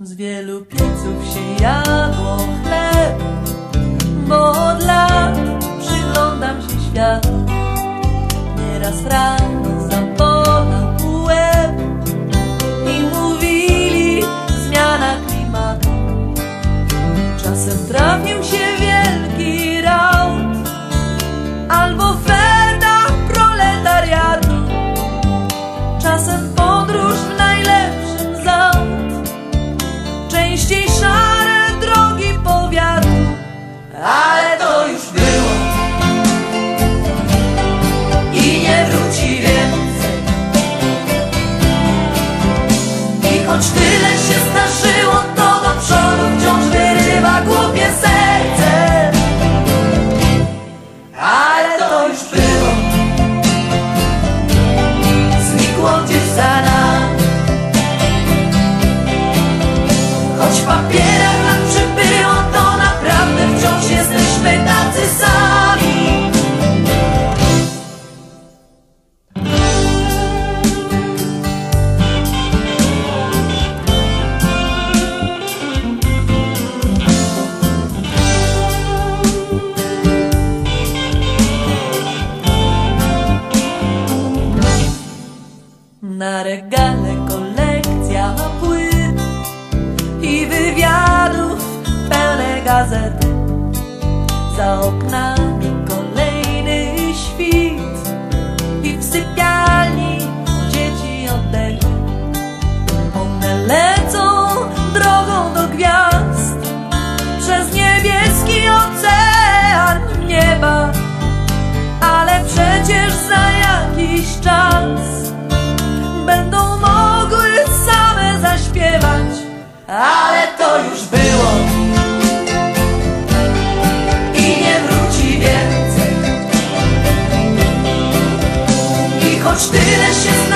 Z wielu pieców się jadło chleb, bo od lat przyglądam się światu, nieraz raz. regale kolekcja płyt i wywiadów pełne gazety. za oknami. ale to już było i nie wróci więcej. I choć tyle się z